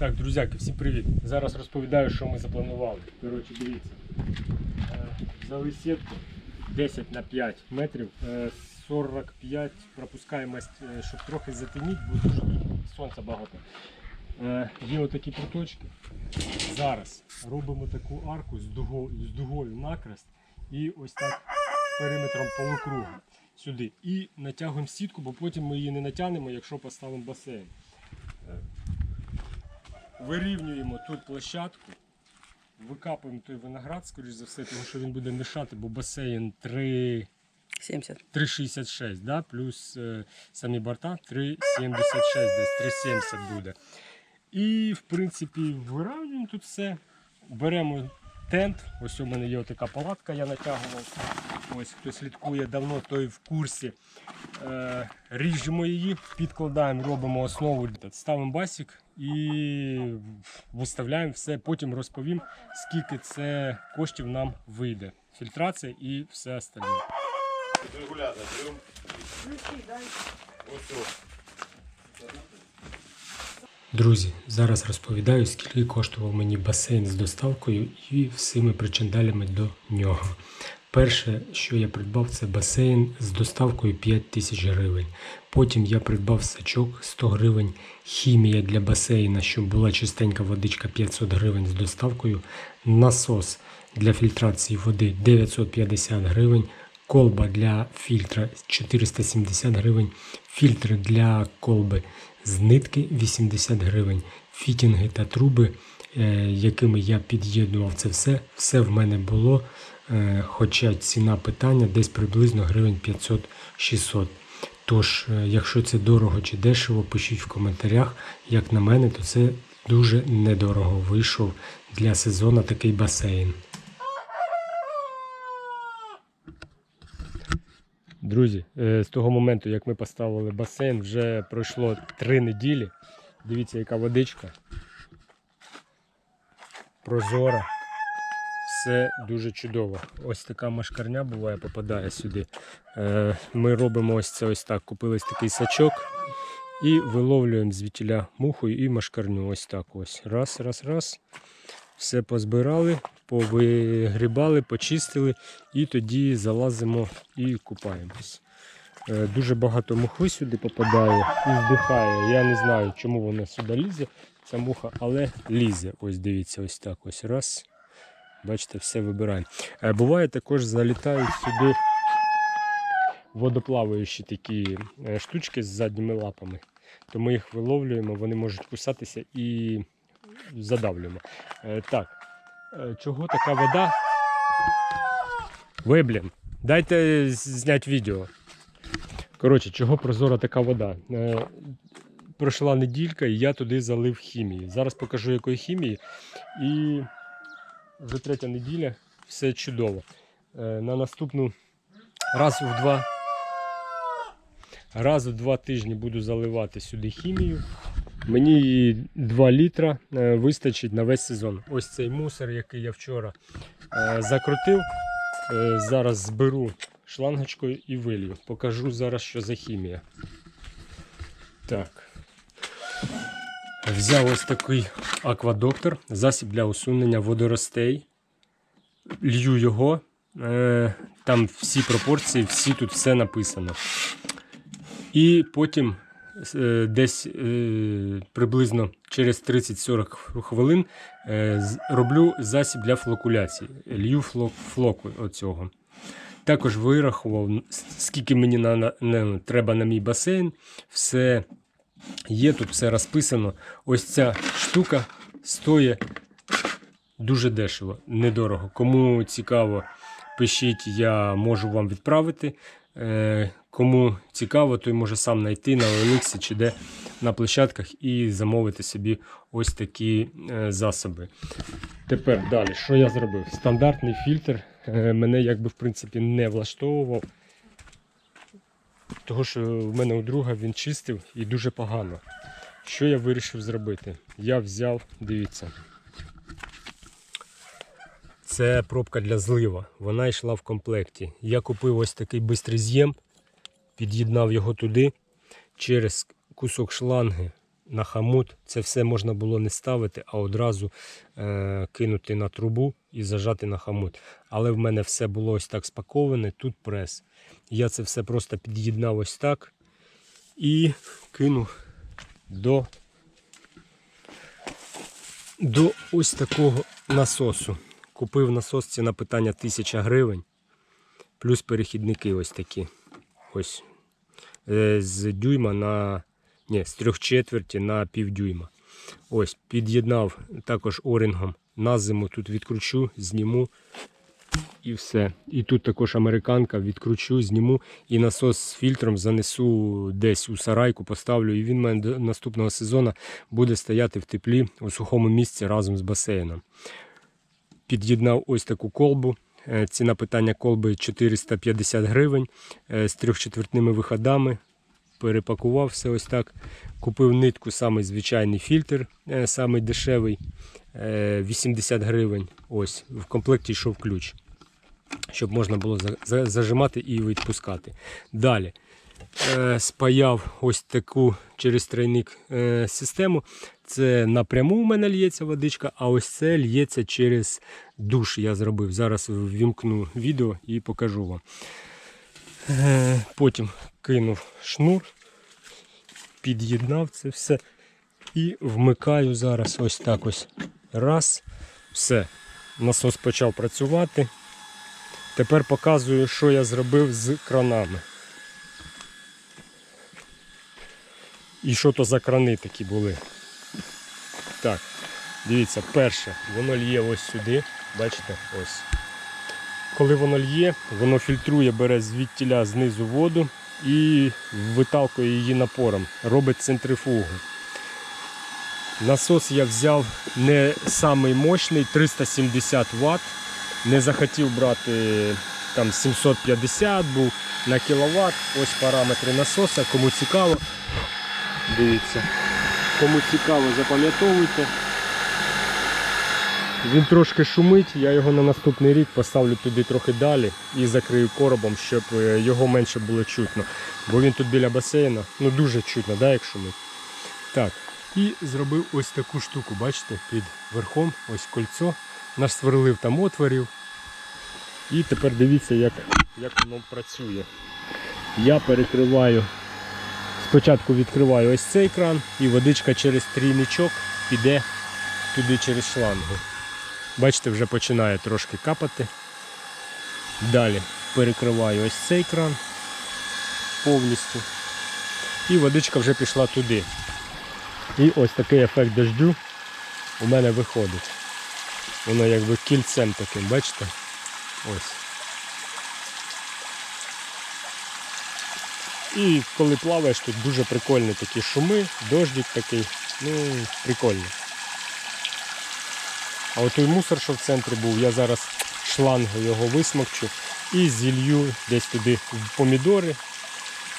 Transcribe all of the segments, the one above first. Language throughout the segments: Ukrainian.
Так, друзяки, всім привіт. Зараз розповідаю, що ми запланували. Коротше, дивіться. Е, Взяли сітку 10 на 5 метрів, е, 45 пропускаємость, е, щоб трохи затемніть, бо дуже сонця багато. Е, Є отакі проточки. Зараз робимо таку арку з дугою, з дугою накрест і ось так периметром полукругу сюди. І натягуємо сітку, бо потім ми її не натягнемо, якщо поставимо басейн. Вирівнюємо тут площадку, викапуємо той виноград, скоріш за все, тому що він буде мішати, бо басейн 3, 70. 3,66, да? плюс е, самі борта 3,76 десь, 3,70 буде. І, в принципі, вирівнюємо тут все. Беремо тент. Ось у мене є така палатка, я натягував. Ось хто слідкує давно, той в курсі. Е, ріжемо її, підкладаємо, робимо основу, ставимо басик і виставляємо все. Потім розповім, скільки це коштів нам вийде. Фільтрація і все остальне. Регулятор берем. Вот всё. Друзі, зараз розповідаю, скільки коштував мені басейн з доставкою і всіми причиндалями до нього. Перше, що я придбав, це басейн з доставкою 5 тисяч гривень. Потім я придбав сачок 100 гривень, хімія для басейна, щоб була чистенька водичка 500 гривень з доставкою, насос для фільтрації води 950 гривень, колба для фільтра 470 гривень, фільтр для колби з нитки 80 гривень, фітінги та труби, е, якими я під'єднував це все, все в мене було. е, Хоча ціна питання десь приблизно гривень 500-600. Тож, е, якщо це дорого чи дешево, пишіть в коментарях. Як на мене, то це дуже недорого вийшов для сезону такий басейн. Друзі, е, з того моменту, як ми поставили басейн, вже пройшло три неділі. Дивіться, яка водичка. Прозора. Все дуже чудово. Ось така машкарня буває, попадає сюди. Е, Ми робимо ось це ось так. Купили такий сачок і виловлюємо звідтіля муху і машкарню. Ось так ось. Раз, раз, раз. Все позбирали, повигрібали, почистили і тоді залазимо і купаємось. Е, Дуже багато мухи сюди попадає і здихає. Я не знаю, чому вона сюди лізе, ця муха, але лізе. Ось дивіться, ось так. Ось раз. Бачите, все вибираємо. Е, Буває також залітають сюди водоплаваючі такі е, штучки з задніми лапами. То ми їх виловлюємо, вони можуть кусатися і задавлюємо. Так, чого така вода? Ви, блін, дайте зняти відео. Коротше, чого прозора така вода? Е, Пройшла неділька і я туди залив хімії. Зараз покажу якої хімії. І вже третя неділя, все чудово. Е, На наступну раз в два. Раз в два тижні буду заливати сюди хімію. Мені її 2 літра е, вистачить на весь сезон. Ось цей мусор, який я вчора е, закрутив. Е, Зараз зберу шлангочкою і вилью. Покажу зараз, що за хімія. Так. Взяв ось такий аквадоктор, засіб для усунення водоростей. Лью його. Там всі пропорції, всі тут все написано. І потім десь е, приблизно через 30-40 хвилин е, роблю засіб для флокуляції. Лью флоку оцього. Також вирахував, скільки мені на, на- треба на мій басейн. Все є, тут все розписано. Ось ця штука стоїть дуже дешево, недорого. Кому цікаво, пишіть, я можу вам відправити. Е, Кому цікаво, той може сам знайти на OLX чи де на площадках і замовити собі ось такі е, засоби. Тепер далі, що я зробив? Стандартний фільтр е, мене якби в принципі не влаштовував. Того, що в мене у друга він чистив і дуже погано. Що я вирішив зробити? Я взяв, дивіться. Це пробка для злива. Вона йшла в комплекті. Я купив ось такий бистрий з'єм, під'єднав його туди через кусок шланги на хамут. Це все можна було не ставити, а одразу е, кинути на трубу і зажати на хамут. Але в мене все було ось так спаковане, тут прес. Я це все просто під'єднав ось так і кинув до, до ось такого насосу. Купив насос, ціна питання 1000 гривень. Плюс перехідники ось такі. Ось. Е, З дюйма на. Ні, з трьох четверті на півдюйма. Ось, під'єднав також орінгом. На зиму тут відкручу, зніму і все. І тут також американка відкручу, зніму і насос з фільтром занесу десь у сарайку, поставлю. І він мене наступного сезону буде стояти в теплі у сухому місці разом з басейном. Під'єднав ось таку колбу. Е, Ціна питання колби 450 гривень е, з трьохчетвертними виходами. Перепакував все ось так. Купив нитку, самий звичайний фільтр, е, самий дешевий, е, 80 гривень. Ось, в комплекті йшов ключ, щоб можна було за- за- зажимати і відпускати. Далі спаяв ось таку через тройник е, систему. Це напряму у мене лється водичка, а ось це лється через душ. Я зробив. Зараз ввімкну відео і покажу вам. Е, Потім кинув шнур, під'єднав це все і вмикаю зараз ось так ось. Раз. Все. Насос почав працювати. Тепер показую, що я зробив з кранами. І що то за крани такі були. Так, дивіться, перше, воно лє ось сюди. Бачите? Ось. Коли воно лє, воно фільтрує, бере звідтіля знизу воду і виталкує її напором, робить центрифугу. Насос я взяв не самий мощний, 370 Вт. Не захотів брати там 750 був на кіловат. Ось параметри насоса. Кому цікаво, дивіться. Кому цікаво, запам'ятовуйте. Він трошки шумить, я його на наступний рік поставлю туди трохи далі і закрию коробом, щоб е, його менше було чутно. Бо він тут біля басейну, ну дуже чутно, да, як шумить. Так, і зробив ось таку штуку, бачите, під верхом, ось кольцо. Наш сверлив там отворів. І тепер дивіться, як, як воно працює. Я перекриваю, спочатку відкриваю ось цей кран, і водичка через трійничок піде туди через шлангу. Бачите, вже починає трошки капати. Далі перекриваю ось цей кран повністю. І водичка вже пішла туди. І ось такий ефект дождю у мене виходить. Воно якби кільцем таким, бачите? Ось. І коли плаваєш, тут дуже прикольні такі шуми, дождик такий, ну, прикольно. А от той мусор, що в центрі був, я зараз шлангу його висмокчу і зілью десь туди в помідори,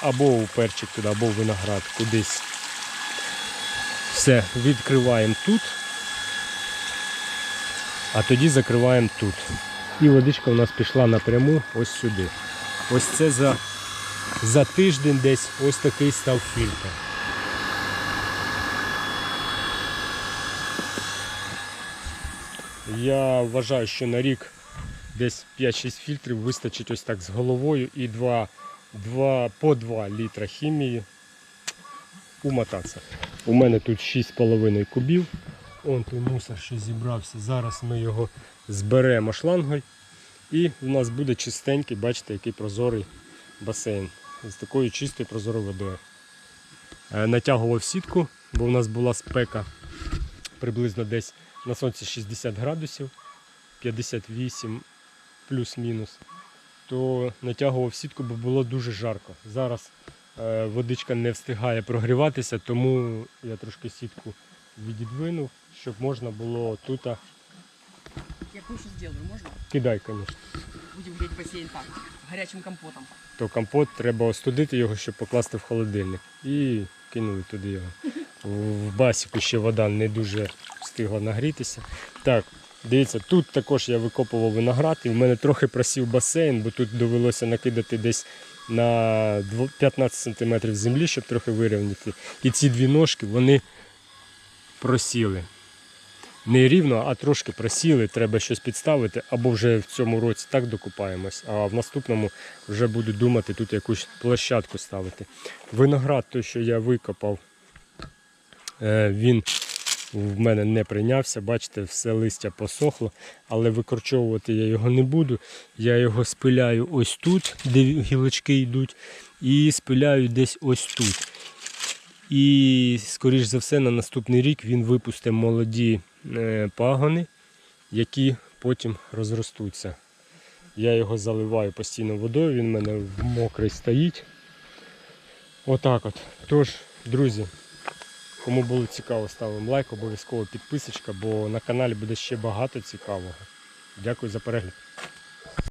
або у перчик туди, або в виноград кудись. Все, відкриваємо тут, а тоді закриваємо тут. І водичка у нас пішла напряму ось сюди. Ось це за, за тиждень десь ось такий став фільтр. Я вважаю, що на рік десь 5-6 фільтрів вистачить ось так з головою і 2, 2, по 2 літра хімії умотатися. У мене тут 6,5 кубів. Он той мусор, що зібрався. Зараз ми його зберемо шлангою. І в нас буде чистенький, бачите, який прозорий басейн з такою чистою прозорою водою. Е, Натягував сітку, бо в нас була спека приблизно десь на сонці 60 градусів, 58 плюс-мінус, то натягував сітку, бо було дуже жарко. Зараз е, водичка не встигає прогріватися, тому я трошки сітку відідвинув, щоб можна було тут. Я кое-что сделаю. Кидай, звісно. Будем греть бассейн так, горячим компотом. То компот треба остудити його, щоб покласти в холодильник. І кинули туди його. В басіку ще вода не дуже встигла нагрітися. Так, дивіться, тут також я викопував виноград, і в мене трохи просів басейн, бо тут довелося накидати десь на 15 см землі, щоб трохи вирівняти. І ці дві ножки вони просіли. Не рівно, а трошки просіли, треба щось підставити, або вже в цьому році так докупаємось, а в наступному вже буду думати тут якусь площадку ставити. Виноград, той, що я викопав, е, він в мене не прийнявся. Бачите, все листя посохло, але викорчовувати я його не буду. Я його спиляю ось тут, де гілочки йдуть, і спиляю десь ось тут. І, скоріш за все, на наступний рік він випустить молоді пагони, які потім розростуться. Я його заливаю постійно водою, він в мене мокрий стоїть. Отак от. Тож, друзі, кому було цікаво, ставимо лайк, обов'язково підписочка, бо на каналі буде ще багато цікавого. Дякую за перегляд.